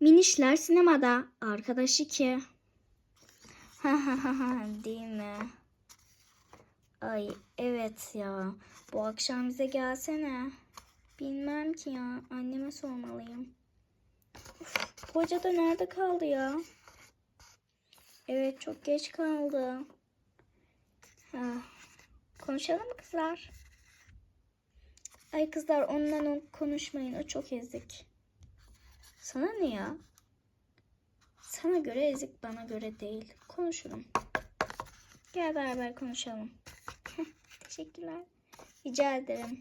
Minişler sinemada. Arkadaş 2. Ha ha ha ha değil mi? Ay evet ya. Bu akşam bize gelsene. Bilmem ki ya. Anneme sormalıyım. Uf, hoca da nerede kaldı ya? Evet çok geç kaldı. Ha. Konuşalım mı kızlar? Ay kızlar onunla konuşmayın. O çok ezik. Sana ne ya? Sana göre ezik bana göre değil. Konuşalım. Gel beraber konuşalım. Teşekkürler. Rica ederim.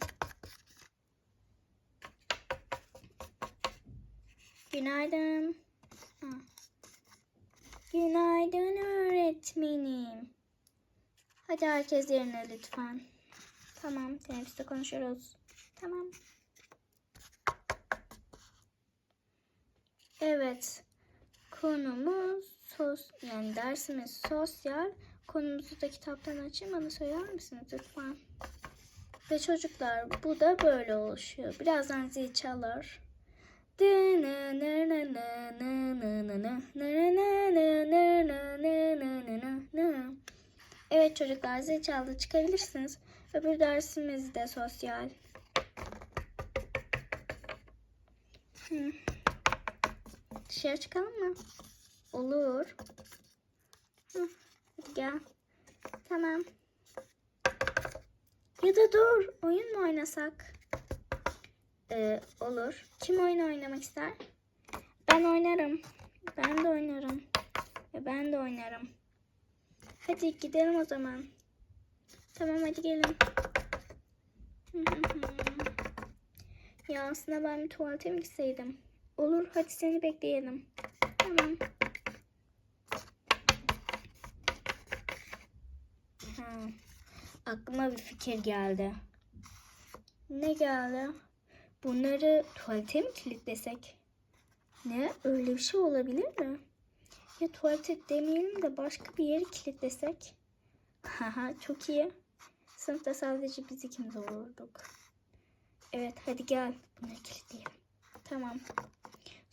Günaydın. Ha. Günaydın öğretmenim. Hadi herkes yerine lütfen. Tamam, teneffüste konuşuruz. Tamam. Evet. Konumuz sos yani dersimiz sosyal. Konumuzu da kitaptan açayım bana söyler misiniz lütfen? Ve çocuklar bu da böyle oluşuyor. Birazdan zil çalar. Evet çocuklar zil çaldı çıkabilirsiniz. Öbür dersimiz de sosyal. Hı. Dışarı çıkalım mı? Olur. Hı, gel. Tamam. Ya da dur. Oyun mu oynasak? Ee, olur. Kim oyun oynamak ister? Ben oynarım. Ben de oynarım. Ve ben de oynarım. Hadi gidelim o zaman. Tamam hadi gelin. ya aslında ben bir tuvalete mi gitseydim? Olur hadi seni bekleyelim. Tamam. Ha, aklıma bir fikir geldi. Ne geldi? Bunları tuvalete mi kilitlesek? Ne? Öyle bir şey olabilir mi? Ya tuvalete demeyelim de başka bir yeri kilitlesek? Haha çok iyi. Sınıfta sadece biz ikimiz olurduk. Evet hadi gel bunları kilitleyelim. Tamam.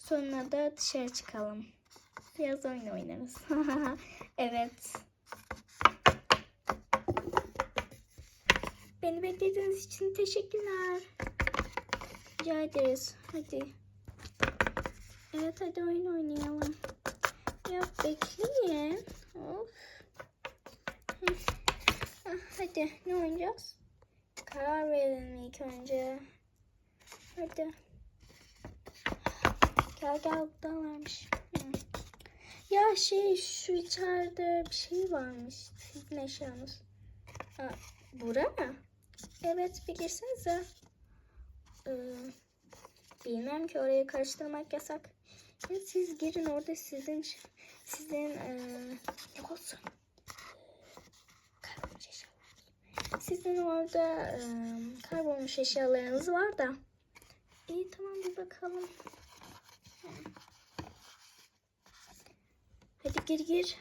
Sonra da dışarı çıkalım. Biraz oyun oynarız. evet. Beni beklediğiniz için teşekkürler. Rica ederiz. Hadi. Evet hadi oyun oynayalım. Ya bekleyin. Of. Ah, Hadi ne oynayacağız? Karar verelim ilk önce. Hadi. Gel gel burada varmış. Hı. Ya şey şu içeride bir şey varmış. Sizin eşyanız. Ha, bura mı? Evet bir girsenize. Ee, bilmem ki orayı karıştırmak yasak. Ya siz girin orada sizin sizin ee, ne olsun? Sizin orada ee, kaybolmuş eşyalarınız var da. İyi tamam bir bakalım. Hadi gir gir.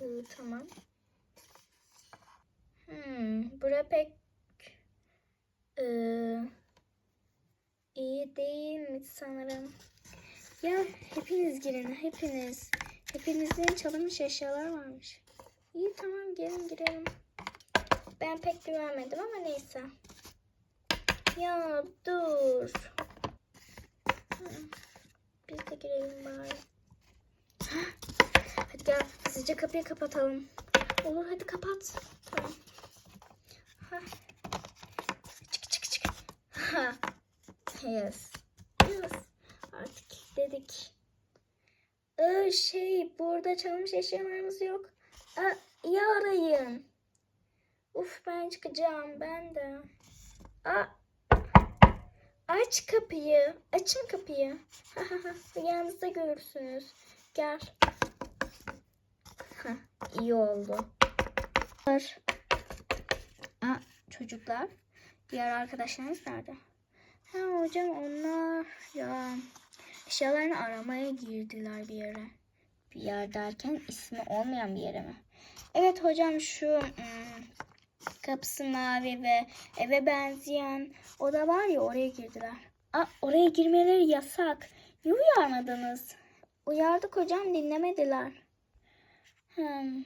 Ee, tamam. Hmm, bura pek ee, iyi değil mi sanırım? Ya hepiniz girin, hepiniz. Hepinizin çalınmış eşyalar varmış. İyi tamam gelin girelim. Ben pek güvenmedim ama neyse. Ya dur. Biz de girelim bari. Gel hızlıca kapıyı kapatalım. Olur hadi kapat. Tamam. Ha. Çık çık çık. Ha. Yes. Yes. Artık dedik. Ee, şey burada çalmış eşyalarımız yok. Aa, iyi arayın. Uf ben çıkacağım ben de. Aa, aç kapıyı. Açın kapıyı. Yanınızda görürsünüz. Gel. Hah, iyi oldu. Aa, çocuklar. Diğer arkadaşlarınız nerede? Ha hocam onlar ya eşyalarını aramaya girdiler bir yere. Bir yer derken ismi olmayan bir yere mi? Evet hocam şu hmm, kapısı mavi ve eve benzeyen oda var ya oraya girdiler. Aa, oraya girmeleri yasak. Niye uyarmadınız? Uyardık hocam dinlemediler. Hmm.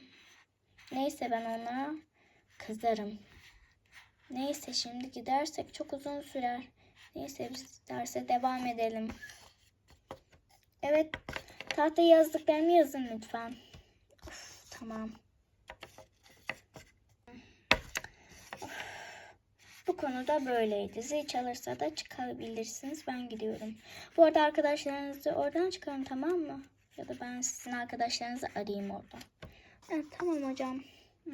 Neyse ben onlara kızarım. Neyse şimdi gidersek çok uzun sürer. Neyse biz derse devam edelim. Evet tahtaya yazdıklarımı yazın lütfen. Of, tamam. Bu konuda böyleydi. Zil çalırsa da çıkabilirsiniz. Ben gidiyorum. Bu arada arkadaşlarınızı oradan çıkarın tamam mı? Ya da ben sizin arkadaşlarınızı arayayım oradan. Evet, tamam hocam. Hı.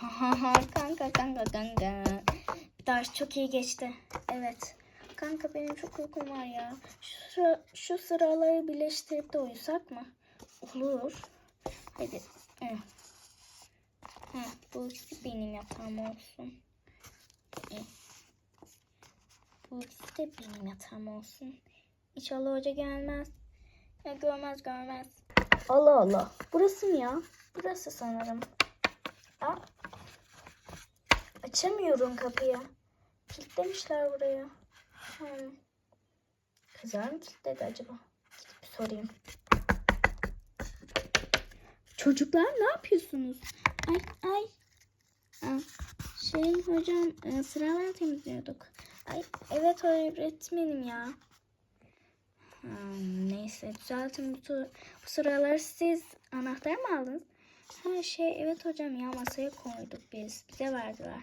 kanka kanka kanka. Ders çok iyi geçti. Evet. Kanka benim çok uykum var ya. Şu, sıra, şu sıraları birleştirip de uyusak mı? Olur. Hadi. Hı. Hı, bu ikisi benim yatağım olsun. Hı. Bu ikisi de benim yatağım olsun. İnşallah hoca gelmez. Ya görmez görmez. Allah Allah. Burası mı ya? Burası sanırım. Aa. Açamıyorum kapıyı. Kilitlemişler buraya. Hmm. Kızar mı kilitledi acaba? Gidip bir sorayım. Çocuklar ne yapıyorsunuz? Ay ay. Aa, şey hocam e, sıralar temizliyorduk. Ay evet öğretmenim ya. Hmm, neyse düzeltin bu, bu sıraları siz anahtar mı aldınız? Ha şey evet hocam ya masaya koyduk biz. Bize verdiler.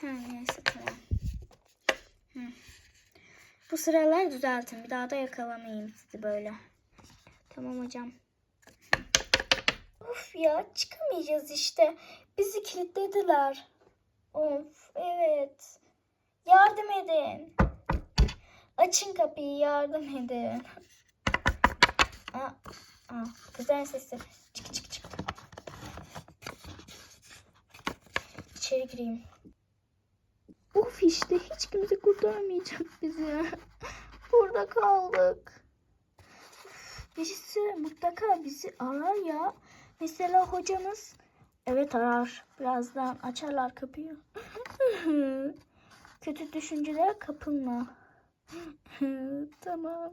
Ha neyse tamam. Hı. Bu sıralar düzeltin. Bir daha da yakalamayayım sizi böyle. Tamam hocam. Of ya çıkamayacağız işte. Bizi kilitlediler. Of evet. Yardım edin. Açın kapıyı yardım edin. Aa, aa, kızların sesi. Çık çık çık. İçeri gireyim. Of işte hiç kimse kurtaramayacak bizi. Burada kaldık. Birisi mutlaka bizi arar ya. Mesela hocamız. Evet arar. Birazdan açarlar kapıyı. Kötü düşüncelere kapılma. tamam.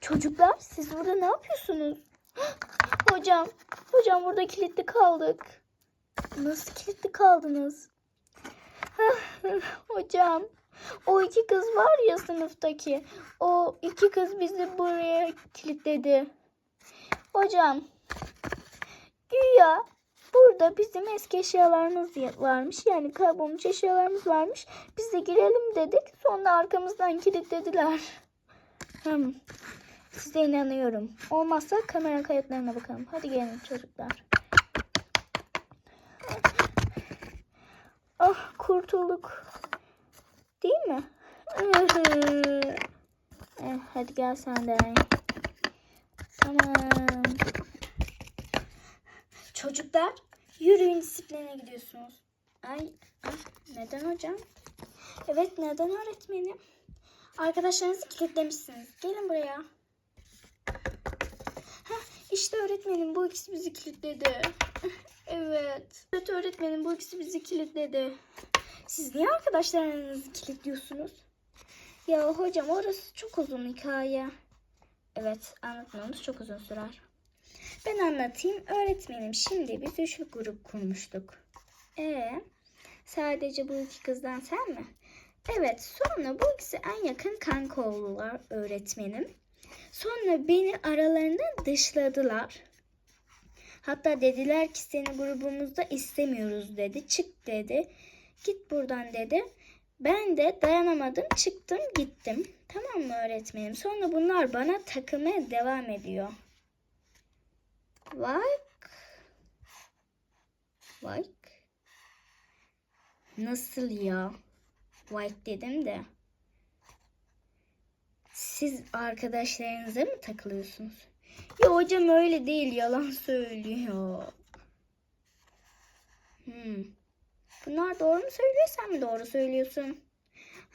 Çocuklar siz burada ne yapıyorsunuz? hocam, hocam burada kilitli kaldık. Nasıl kilitli kaldınız? hocam, o iki kız var ya sınıftaki. O iki kız bizi buraya kilitledi. Hocam, burada bizim eski eşyalarımız varmış. Yani kaybolmuş eşyalarımız varmış. Biz de girelim dedik. Sonra arkamızdan kilitlediler. Hmm. Size inanıyorum. Olmazsa kamera kayıtlarına bakalım. Hadi gelin çocuklar. Ah kurtulduk. Değil mi? Eh, hadi gel sen de. Tamam. Çocuklar yürüyün disipline gidiyorsunuz. Ay, ay neden hocam? Evet neden öğretmenim? Arkadaşlarınızı kilitlemişsiniz. Gelin buraya. Heh, işte öğretmenim bu ikisi bizi kilitledi. Evet. Evet öğretmenim bu ikisi bizi kilitledi. Siz niye arkadaşlarınızı kilitliyorsunuz? Ya hocam orası çok uzun hikaye. Evet anlatmamız çok uzun sürer. Ben anlatayım. Öğretmenim şimdi biz üçlü grup kurmuştuk. Ee, sadece bu iki kızdan sen mi? Evet sonra bu ikisi en yakın kanka oldular öğretmenim. Sonra beni aralarından dışladılar. Hatta dediler ki seni grubumuzda istemiyoruz dedi. Çık dedi. Git buradan dedi. Ben de dayanamadım çıktım gittim. Tamam mı öğretmenim? Sonra bunlar bana takılmaya devam ediyor. Bak. Bak. Nasıl ya? White dedim de. Siz arkadaşlarınıza mı takılıyorsunuz? Ya hocam öyle değil yalan söylüyor. Hmm. Bunlar doğru mu söylüyor sen mi doğru söylüyorsun?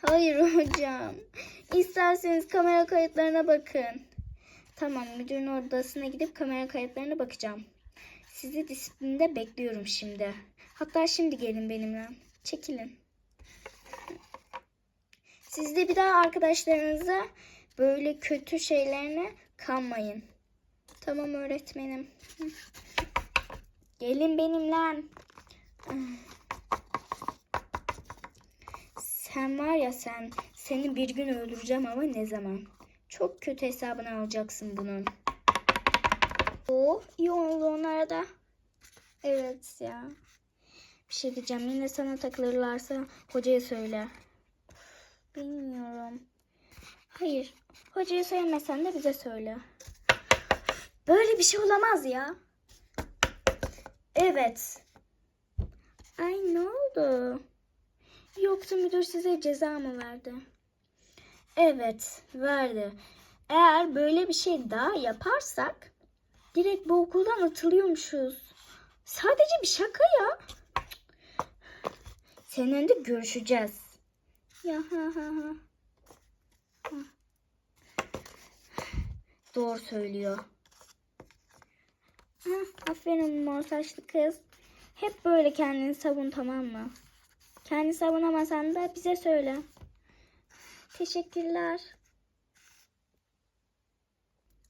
Hayır hocam. İsterseniz kamera kayıtlarına bakın. Tamam müdürün odasına gidip kamera kayıtlarına bakacağım. Sizi disiplinde bekliyorum şimdi. Hatta şimdi gelin benimle. Çekilin. Siz de bir daha arkadaşlarınıza böyle kötü şeylerine kanmayın. Tamam öğretmenim. Gelin benimle. Sen var ya sen, seni bir gün öldüreceğim ama ne zaman? Çok kötü hesabını alacaksın bunun. Oh, iyi oldu. Evet ya. Bir şey diyeceğim. Yine sana takılırlarsa hocaya söyle. Bilmiyorum. Hayır. Hocaya söylemesen de bize söyle. Böyle bir şey olamaz ya. Evet. Ay ne oldu? Yoksa müdür size ceza mı verdi? Evet, verdi. Eğer böyle bir şey daha yaparsak direkt bu okuldan atılıyormuşuz. Sadece bir şaka ya. Seninle görüşeceğiz. Ya ha ha ha. Doğru söylüyor. Ha, aferin mor saçlı kız. Hep böyle kendini savun tamam mı? Kendi savunamasan da bize söyle. Teşekkürler.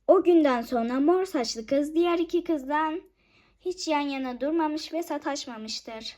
O günden sonra mor saçlı kız diğer iki kızdan hiç yan yana durmamış ve sataşmamıştır.